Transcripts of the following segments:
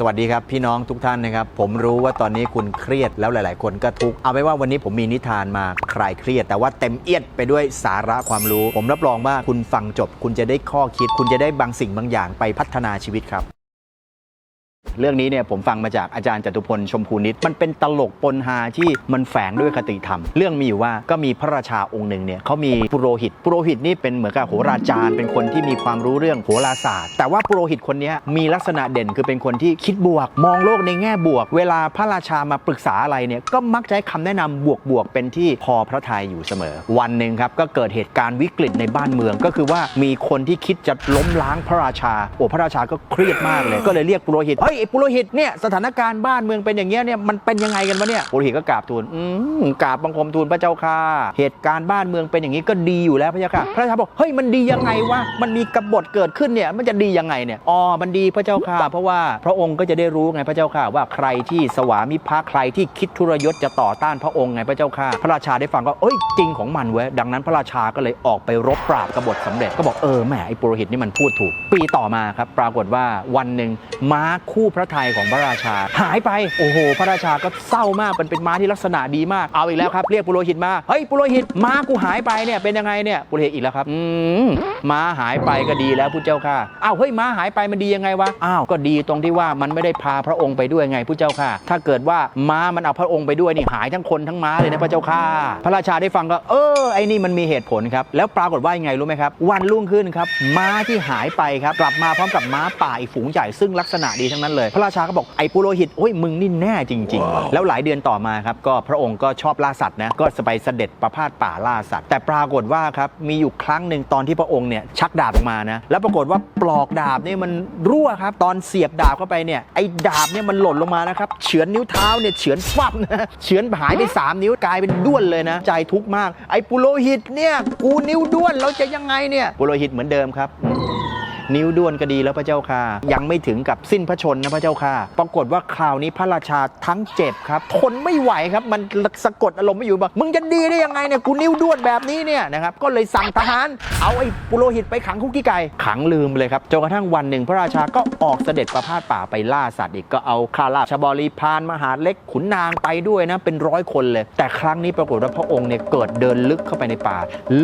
สวัสดีครับพี่น้องทุกท่านนะครับ ผมรู้ว่าตอนนี้คุณเครียดแล้วหลาย ๆ คนก็ทุกข์เอาไว้ว่าวันนี้ผมมีนิทานมาคลายเครียด แต่ว่าเต็มเอียดไปด้วยสาระความรู้ ผมรับรองว่าคุณฟังจบ คุณจะได้ข้อคิด คุณจะได้บางสิ่งบางอย่างไปพัฒนาชีวิตครับ เรื่องนี้เนี่ยผมฟังมาจากอาจารย์จตุพลชมพูนิตมันเป็นตลกปนฮาที่มันแฝงด้วยคติธรรม เรื่องมีอยู่ว่าก็มีพระราชาองค์หนึ่งเนี่ยเขามีปุโรหิตปุโรหิตนี่เป็นเหมือนกับโหราจารย์ เป็นคนที่มีความรู้เรื่องโหราศาสตร์ แต่ว่าปุโรหิตคนนี้มีลักษณะเด่นคือเป็นคนที่คิดบวก มองโลกในแง่บวก เวลาพระราชามาปรึกษาอะไรเนี่ยก็มักจะให้คำแนะนำบวกบวกๆเป็นที่พอพระทัยอยู่เสมอ วันหนึ่งครับก็เกิดเหตุการณ์วิกฤตในบ้านเมืองก็คือว่ามีคนที่คิดจะล้มล้างพระราชาโอ้พระราชาก็เครียดมากเลยก็เลยเรียกปุโรหิตเฮ้ยปุโรหิตเนี่ยสถานการณ์บ้านเมืองเป็นอย่างเงี้ยเนี่ยมันเป็นยังไงกันวะเนี่ยปุโรหิตก็กราบทูลอืมกราบบังคมทูลพระเจ้าค่ะ เหตุการณ์บ้านเมืองเป็นอย่างนี้ก็ดีอยู่แล้วพระเจ้าค่ะ พระราชาบอกเฮ้ยมันดียังไงวะมันมีกบฏเกิดขึ้นเนี่ยมันจะดียังไงเนี่ยอ๋อมันดีพระเจ้าค่ะ เพราะว่าพระองค์ก็จะได้รู้ไงพระเจ้าค่ะ ว่าใครที่สวามิภักดิ์ใครที่คิดทุรยศจะต่อต้านพระองค์ไงพระเจ้าค่ะ พระราชาได้ฟังก็เอ้ยจริงของมันเว้ยดังนั้นพระราชาก็เลยออกไปรบปราบกบฏสำเร็จก็บอกเออแหมไอ้ปุโรหิตนี่มันพูดถูก ปีต่อมาครับปรากฏว่าวันหนึ่งม้าคู่พระทัยของพระราชา หายไปโอ้โห พระราชาก็เศร้ามากมันเป็นม้าที่ลักษณะดีมากเอาอีกแล้วครับเรียกปุโรหิตมาเฮ้ยปุโรหิตม้ากูหายไปเนี่ยเป็นยังไงเนี่ยปุโรหิตอีกแล้วครับอืมม้าหายไปก็ดีแล้วพุทธเจ้าค่ะอ้าวเฮ้ยม้าหายไปมันดียังไงวะอ้าวก็ดีตรงที่ว่ามันไม่ได้พาพระองค์ไปด้วยไงพุทธเจ้าค่ะ ถ้าเกิดว่าม้ามันเอาพระองค์ไปด้วยนี่หายทั้งคนทั้งม้าเลยนะพระเจ้าค่ะ พระราชาได้ฟังก็เออไอ้นี่มันมีเหตุผลครับแล้วปรากฏว่ายังไงรู้ไหมครับ วันรุ่งขึ้นครับม้าที่หายไปครับกลับมาพร้อมกับม้าป่าอีกฝูงใหญ่ซึ่งลักษณะดีทั้งนั้นเลย พระราชาก็บอกไอ้ปุโรหิตโอ้ยมึงนี่แน่จริง ๆ แล้วหลายเดือนต่อมาครับก็พระองค์ก็ชอบล่าสัตว์นะก็ไปเสด็จประพาสป่าล่าสัตว์แต่ปรากฏว่าครับมีอยู่ครั้งหนึ่งตอนที่พระองค์เนี่ยชักดาบออกมานะแล้วปรากฏว่าปลอกดาบเนี่ยมันรั่วครับ ตอนเสียบดาบเข้าไปเนี่ยไอ้ดาบเนี่ยมันหล่นลงมานะครับเฉือนนิ้วเท้าเนี่ยเฉือนฟับนะเฉือนหายไปสามนิ้วกลายเป็นด้วนเลยนะ ใจทุกข์มาก ไอ้ปุโรหิตเนี่ยกูนิ้วด้วนเราจะยังไงเนี่ยปุโรหิตเหมือนเดิมครับอืม นิ้วด้วนก็ดีแล้วพระเจ้าค่ะ ยังไม่ถึงกับสิ้นพระชนนะพระเจ้าค่ะ ปรากฏว่าคราวนี้พระราชาทั้งเจ็บครับทนไม่ไหวครับ มันสะกดอารมณ์ไม่อยู่บอกมึงจะดีได้ยังไงเนี่ยกูนิ้วด้วนแบบนี้เนี่ยนะครับก็เลยสั่งทหาร เอาไอ้ปุโรหิตไปขังคุกกี้ไก่ขังลืมเลยครับจนกระทั่งวันหนึ่งพระราชาก็ออกเสด็จประพาสป่าไปล่าสัตว์อีกก็เอาข้าราชบริพารมหาเล็กขุนนางไปด้วยนะเป็นร้อยคนเลย แต่ครั้งนี้ปรากฏว่าพระองค์เนี่ยเกิดเดินลึกเข้าไปในป่า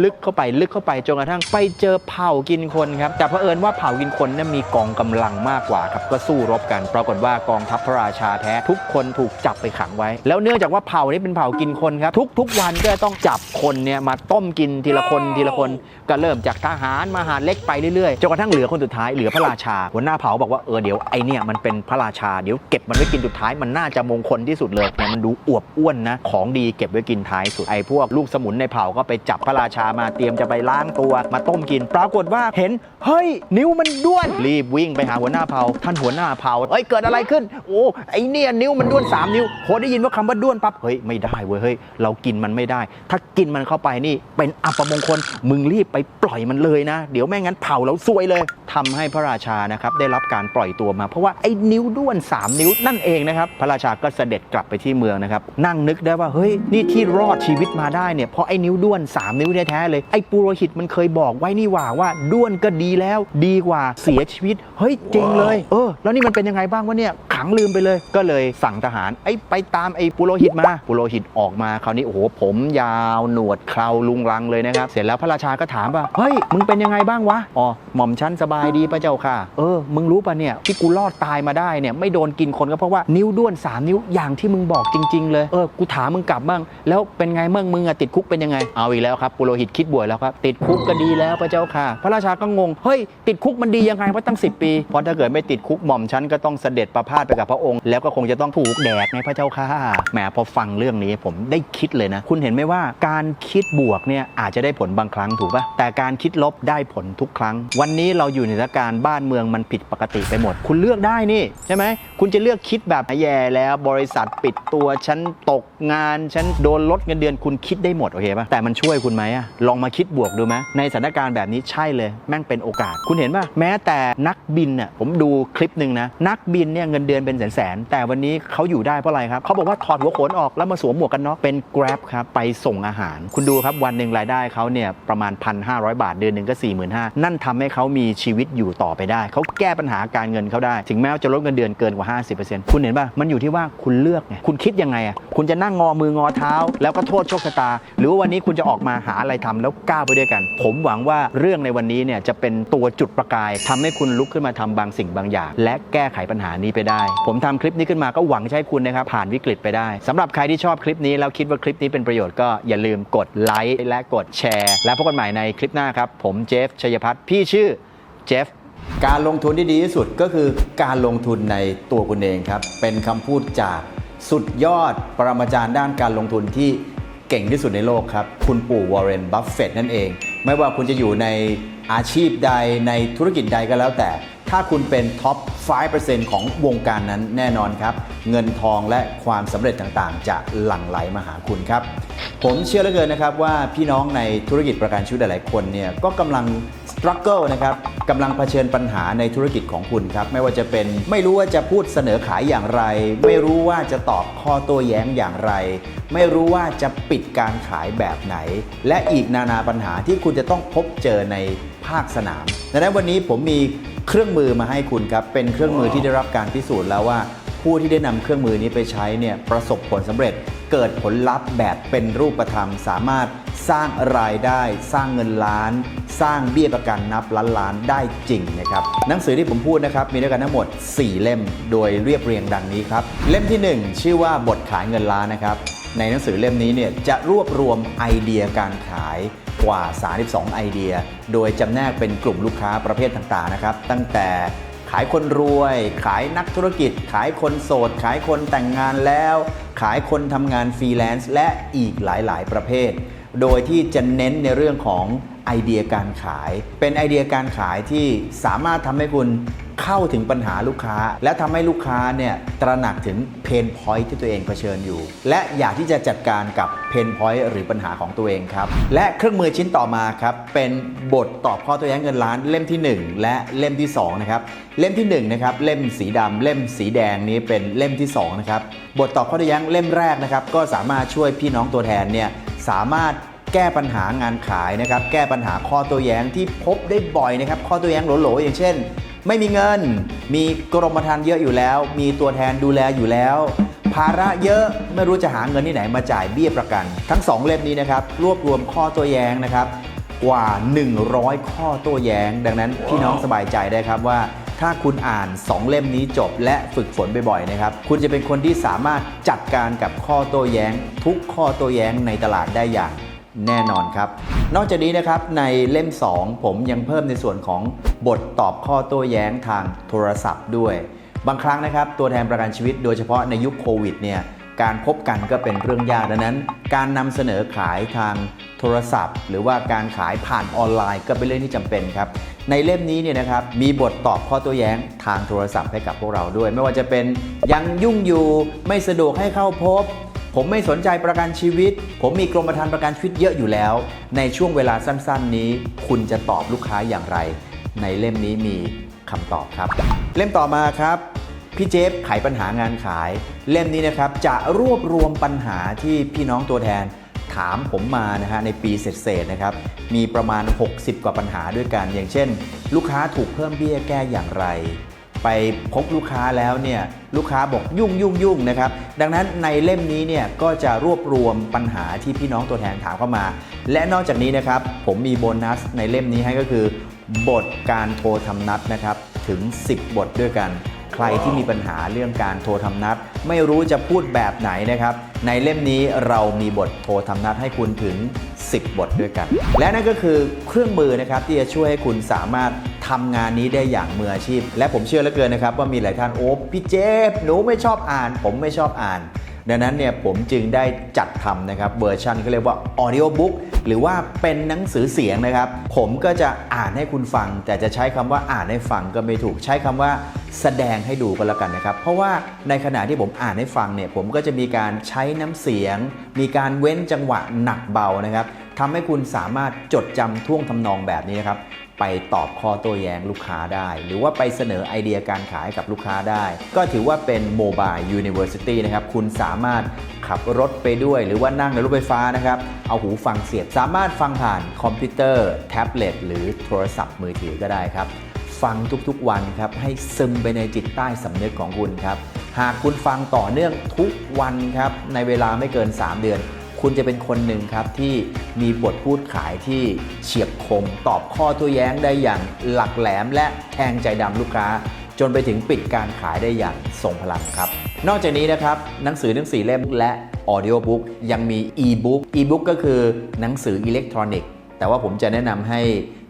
ลึกเข้าไปลึกเข้าไปจนกระทั่งไปเจอเผ่ากินคนครับแต่เผอิญว่าเผ่ากินคนนั้นมีกองกำลังมากกว่าครับก็สู้รบกัน ปรากฏว่ากองทัพพระราชาแท้ทุกคนถูกจับไปขังไว้ แล้วเนื่องจากว่าเผ่านี้เป็นเผ่ากินคนครับทุกทุกวันก็ต้องจับคนเนี่ยมาต้มกินทีละคนทีละคนก็เริ่มจากทหารมหาเล็กไปเรื่อยๆจนกระทั่งเหลือคนสุดท้ายเหลือพระราชาหัวหน้าเผ่าบอกว่าเออเดี๋ยวไอเนี่ยมันเป็นพระราชาเดี๋ยวเก็บมันไว้กินสุดท้ายมันน่าจะมงคลที่สุดเลยเนี่ยมันดูอวบอ้วนนะของดีเก็บไว้กินท้ายสุดไอพวกลูกสมุนในเผ่าก็ไปจับพระราชามาเตรียมจะไปล้างตัวมาต้มกิน ปรากฏว่าเห็นเฮ้ยนิวมันด้วน รีบวิ่งไปหาหัวหน้าเผ่าท่านหัวหน้าเผ่าเอ้ยเกิดอะไรขึ้น โอ้ไอเนี่ยนิ้วมันด้วนสามนิ้วพอได้ยินว่าคำว่าด้วนปั๊บเฮ้ยไม่ได้เว้ยเฮ้ยเรากินมันไม่ได้ ถ้ากินมันเข้าไปนี่เป็นอัปมงคลมึงรีบไปปล่อยมันเลยนะ เดี๋ยวไม่งั้นเผาแล้วซวยเลยทำให้พระราชานะครับได้รับการปล่อยตัวมา เพราะว่าไอ้นิ้วด้วน 3 นิ้วนั่นเองนะครับพระราชาก็เสด็จกลับไปที่เมืองนะครับนั่งนึกได้ว่าเฮ้ยนี่ที่รอดชีวิตมาได้เนี่ยเพราะไอ้นิ้วด้วน 3 นิ้วแท้ๆเลยไอ้ปุโรหิตมันเคยบอกไว้นี่ว่าว่าด้วนก็ดีแล้วดีกว่าเสียชีวิต เฮ้ยจริงเลย เออ แล้วนี่มันเป็นยังไงบ้างวะเนี่ย ขังลืมไปเลย ก็เลยสั่งทหารไอ้ยไปตามไอ้ปุโรหิตมาปุโรหิตออกมาคราวนี้โอ้โหผมยาวหนวดเคราลุงรังเลยนะครับ เสร็จแล้วพระราชาก็ถามว่าเฮ้ยมึงเป็นยังไงบ้างวะอ๋อหม่อมชั้นสบายดีพระเจ้าค่ะ เออ มึงรู้ปะเนี่ยที่กูรอดตายมาได้เนี่ยไม่โดนกินคนก็เพราะว่านิ้วด้วน 3 นิ้วอย่างที่มึงบอกจริง ๆ เลยเออกูถามมึงกลับบ้าง แล้วเป็นไงเมื่อมึงอะติดคุกเป็นยังไงเอาอีกแล้วครับปุโรหิตคิดบวยแล้วครับติดคุกก็ดีแล้วพระเจ้าค่ะ พระราชาก็งงเฮ้ยติดคุกมันดียังไงวะตั้ง 10 ปี เพราะถ้าเกิดไม่ติดคุกหม่อมชั้นก็ต้องเสด็จประพาสไปกับพระองค์ แล้วก็คงจะต้องถูกแดกไงพระเจ้าค่ะแหมพอฟังเรื่องนี้ผมได้คิดเลยนะ คุณเห็นไหมว่าการคิดบวกเนี่ยอาจจะได้ผลบางครั้งถูกปะแต่การคิดลบได้ผลทุกครั้ง วันนี้เราอยู่ในสถานการณ์บ้านเมืองมันผิดปกติไปหมด คุณเลือกได้นี่ใช่ไหมคุณจะเลือกคิดแบบแย่แล้วบริษัทปิดตัวฉันตกงานฉันโดนลดเงินเดือนคุณคิดได้หมดโอเคปะแต่มันช่วยคุณไหมอะลองมาคิดบวกดูไหมในสถานการณ์แบบนี้ใช่เลยแม่งเป็นโอกาสคุณเห็นเห็นป่ะแม้แต่นักบินน่ะผมดูคลิปหนึ่งนะนักบินเนี่ยเงินเดือนเป็นแสนๆแต่วันนี้เขาอยู่ได้เพราะอะไรครับเขาบอกว่าถอดหัวโขนออกแล้วมาสวมหมวกกันน็อกเป็น Grab ครับไปส่งอาหาร คุณดูครับวันหนึ่งรายได้เขาเนี่ยประมาณ 1,500 บาทเดือนหนึ่งก็ 45,000นั่นทำให้เขามีชีวิตอยู่ต่อไปได้ เขาแก้ปัญหาการเงินเขาได้ ถึงแม้ว่าจะลดเงินเดือนเกินกว่า 50%คุณเห็นป่ะมันอยู่ที่ว่าคุณเลือกไงคุณคิดยังไงอะคุณจะนั่งงอมืองอเท้า แล้วก็โทษโชคชะตา หรือว่าวันนี้คุณจะออกมาหาอะไรทำแล้วก้าวไปด้วยกัน ผมหวังว่าเรื่องในวันนี้เนี่ยจะเป็นตัวจุดประกายทำให้คุณลุกขึ้นมาทำบางสิ่งบางอย่าง และแก้ไขปัญหานี้ไปได้ ผมทำคลิปนี้ขึ้นมาก็หวังจะให้คุณนะครับผ่านวิกฤตไปได้สำหรับใครที่ชอบคลิปนี้แล้วคิดว่าคลิปนี้เป็นประโยชน์ก็อย่าลืมกดไลค์และกดแชร์ และพบกันใหม่ในคลิปหน้าครับผมเจฟชัยพัฒน์พี่ชื่อเจฟการลงทุนที่ดีที่สุดก็คือการลงทุนในตัวคุณเองครับ เป็นคำพูดจากสุดยอดปรมาจารย์ด้านการลงทุนที่เก่งที่สุดในโลกครับ คุณปู่วอร์เรน บัฟเฟตนั่นเอง ไม่ว่าคุณจะอยู่ในอาชีพใดในธุรกิจใดก็แล้วแต่ ถ้าคุณเป็นท็อป 5%ของวงการนั้นแน่นอนครับ เงินทองและความสำเร็จต่างๆ จะหลั่งไหลมาหาคุณครับ ผมเชื่อเหลือเกินนะครับว่าพี่น้องในธุรกิจประกันชีวิตหลายๆคนเนี่ยก็กำลังสครัลเกิลนะครับกำลังเผชิญปัญหาในธุรกิจของคุณครับ ไม่ว่าจะเป็นไม่รู้ว่าจะพูดเสนอขายอย่างไร ไม่รู้ว่าจะตอบข้อโต้แย้งอย่างไร ไม่รู้ว่าจะปิดการขายแบบไหน และอีกนานาปัญหาที่คุณจะต้องพบเจอในภาคสนามดังนั้นวันนี้ผมมี เครื่องมือมาให้คุณครับ เป็นเครื่องมือที่ได้รับการพิสูจน์แล้วว่า ผู้ที่ได้นำเครื่องมือนี้ไปใช้เนี่ยประสบผลสำเร็จ เกิดผลลัพธ์แบบเป็นรูปธรรม สามารถสร้างรายได้ สร้างเงินล้าน สร้างเบี้ยประกันนับล้านล้านได้จริงนะครับหนังสือที่ผมพูดนะครับมีด้วยกันทั้งหมด 4 เล่มโดยเรียบเรียงดังนี้ครับเล่มที่ 1 ชื่อว่าบทขายเงินล้านนะครับ ในหนังสือเล่มนี้เนี่ยจะรวบรวมไอเดียการขายกว่า 32 ไอเดีย โดยจำแนกเป็นกลุ่มลูกค้าประเภทต่างๆนะครับ ตั้งแต่ขายคนรวย ขายนักธุรกิจ ขายคนโสด ขายคนแต่งงานแล้ว ขายคนทำงานฟรีแลนซ์และอีกหลายๆ ประเภท โดยที่จะเน้นในเรื่องของไอเดียการขาย เป็นไอเดียการขายที่สามารถทำให้คุณ เข้าถึงปัญหาลูกค้า และทำให้ลูกค้าเนี่ยตระหนักถึงเพนพอยท์ที่ตัวเองเผชิญอยู่ และอยากที่จะจัดการกับเพนพอยท์หรือปัญหาของตัวเองครับ และเครื่องมือชิ้นต่อมาครับเป็นบทตอบข้อตัวแย้งเงินล้านเล่มที่ 1 และเล่มที่2นะครับเล่มที่1นะครับเล่มสีดำเล่มสีแดงนี้เป็นเล่มที่2นะครับบทตอบข้อตัวแย้งเล่มแรกนะครับก็สามารถช่วยพี่น้องตัวแทนเนี่ยสามารถ แก้ปัญหางานขายนะครับ แก้ปัญหาข้อโตัวแย้งที่พบได้บ่อยนะครับ ข้อโตัวแย้งโหลๆอย่างเช่น ไม่มีเงิน มีกรมธรรม์เยอะอยู่แล้ว มีตัวแทนดูแลอยู่แล้ว ภาระเยอะไม่รู้จะหาเงินที่ไหนมาจ่ายเบี้ยประกัน ทั้ง 2 เล่มนี้นะครับ รวบรวมข้อโตัวแย้งนะครับ กว่า 100 ข้อโต้แย้ง ดังนั้นพี่น้องสบายใจได้ครับว่าถ้าคุณอ่าน 2 เล่มนี้จบและฝึกฝนบ่อยๆนะครับ คุณจะเป็นคนที่สามารถจัดการกับข้อโต้แย้ง ทุกข้อโต้แย้งในตลาดได้อย่าง แน่นอนครับ นอกจากนี้นะครับในเล่ม 2 ผมยังเพิ่มในส่วนของบทตอบข้อโต้แย้งทางโทรศัพท์ด้วย บางครั้งนะครับตัวแทนประกันชีวิตโดยเฉพาะในยุคโควิดเนี่ยการพบกันก็เป็นเรื่องยากดังนั้น การนำเสนอขายทางโทรศัพท์ หรือว่าการขายผ่านออนไลน์ก็เป็นเรื่องที่จำเป็นครับ ในเล่มนี้เนี่ยนะครับมีบทตอบข้อโต้แย้งทางโทรศัพท์ให้กับพวกเราด้วย ไม่ว่าจะเป็นยังยุ่งอยู่ไม่สะดวกให้เข้าพบ ผมไม่สนใจประกันชีวิต ผมมีกรมธรรม์ประกันชีวิตเยอะอยู่แล้ว ในช่วงเวลาสั้น ๆ นี้ คุณจะตอบลูกค้าอย่างไร ในเล่มนี้มีคำตอบครับ เล่มต่อมาครับพี่เจฟไขปัญหางานขาย เล่มนี้นะครับจะรวบรวมปัญหาที่พี่น้องตัวแทนถามผมมานะฮะในปีเศษๆนะครับมีประมาณ 60 กว่าปัญหาด้วยกัน อย่างเช่น ลูกค้าถูกเพิ่มเบี้ยแก้อย่างไร ไปพบลูกค้าแล้วเนี่ยลูกค้าบอกยุ่งยุ่งยุ่งนะครับดังนั้นในเล่มนี้เนี่ยก็จะรวบรวมปัญหาที่พี่น้องตัวแทนถามเข้ามา และนอกจากนี้นะครับผมมีโบนัสในเล่มนี้ให้ก็คือบทการโทรทำนัดนะครับถึง 10 บทด้วยกัน ใครที่มีปัญหาเรื่องการโทรทำนัด ไม่รู้จะพูดแบบไหนนะครับ ในเล่มนี้เรามีบทโทรทำนัดให้คุณถึง 10 บทด้วยกัน และนั่นก็คือเครื่องมือนะครับที่จะช่วยให้คุณสามารถทำงานนี้ได้อย่างมืออาชีพ และผมเชื่อเหลือเกินนะครับว่ามีหลายท่านโอ้พี่เจฟหนูไม่ชอบอ่าน ผมไม่ชอบอ่าน ดังนั้นเนี่ยผมจึงได้จัดทำนะครับเวอร์ชันเขาเรียกว่า audio book หรือว่าเป็นหนังสือเสียงนะครับ ผมก็จะอ่านให้คุณฟัง แต่จะใช้คำว่าอ่านให้ฟังก็ไม่ถูกใช้คำว่าแสดงให้ดูก็แล้วกันนะครับ เพราะว่าในขณะที่ผมอ่านให้ฟังเนี่ยผมก็จะมีการใช้น้ำเสียง มีการเว้นจังหวะหนักเบานะครับ ทำให้คุณสามารถจดจำท่วงทำนองแบบนี้นะครับ ไปตอบข้อโต้แย้งลูกค้าได้ หรือว่าไปเสนอไอเดียการขายกับลูกค้าได้ ก็ถือว่าเป็นโมบายยูนิเวอร์ซิตี้นะครับ คุณสามารถขับรถไปด้วย หรือว่านั่งในรถไฟฟ้านะครับ เอาหูฟังเสียบ สามารถฟังผ่านคอมพิวเตอร์ แท็บเล็ตหรือโทรศัพท์มือถือก็ได้ครับ ฟังทุกๆวันครับ ให้ซึมไปในจิตใต้สำนึกของคุณครับ หากคุณฟังต่อเนื่องทุกวันครับ ในเวลาไม่เกิน 3 เดือน คุณจะเป็นคนหนึ่งครับที่มีบทพูดขายที่เฉียบคม ตอบข้อตัวแย้งได้อย่างหลักแหลม และแทงใจดำลูกค้า จนไปถึงปิดการขายได้อย่างทรงพลังครับ นอกจากนี้นะครับหนังสือทั้ง4เล่มและออดิโอบุ๊กยังมีอีบุ๊กอีบุ๊กก็คือหนังสืออิเล็กทรอนิกส์แต่ว่าผมจะแนะนำให้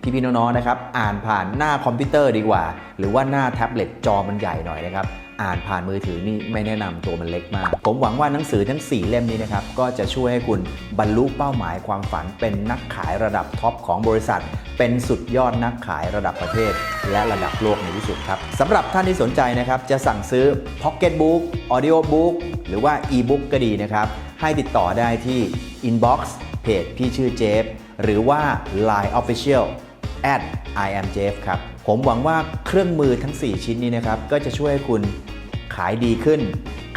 พี่ๆน้องๆนะครับอ่านผ่านหน้าคอมพิวเตอร์ดีกว่า หรือว่าหน้าแท็บเล็ตจอมันใหญ่หน่อยนะครับ อ่านผ่านมือถือนี่ไม่แนะนำตัวมันเล็กมาก ผมหวังว่าหนังสือทั้ง 4 เล่มนี้นะครับ ก็จะช่วยให้คุณบรรลุเป้าหมายความฝัน เป็นนักขายระดับท็อปของบริษัท เป็นสุดยอดนักขายระดับประเทศ และระดับโลกในที่สุดครับสำหรับท่านที่สนใจนะครับ จะสั่งซื้อ Pocket Book Audio Book หรือว่า e-book ก็ดีนะครับ ให้ติดต่อได้ที่ inbox เพจพี่ชื่อเจฟหรือว่า Line Official at I am Jeff ครับ ผมหวังว่าเครื่องมือทั้ง 4 ชิ้นนี้นะครับ ก็จะช่วยให้คุณขายดีขึ้น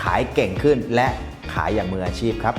ขายเก่งขึ้นและขายอย่างมืออาชีพครับ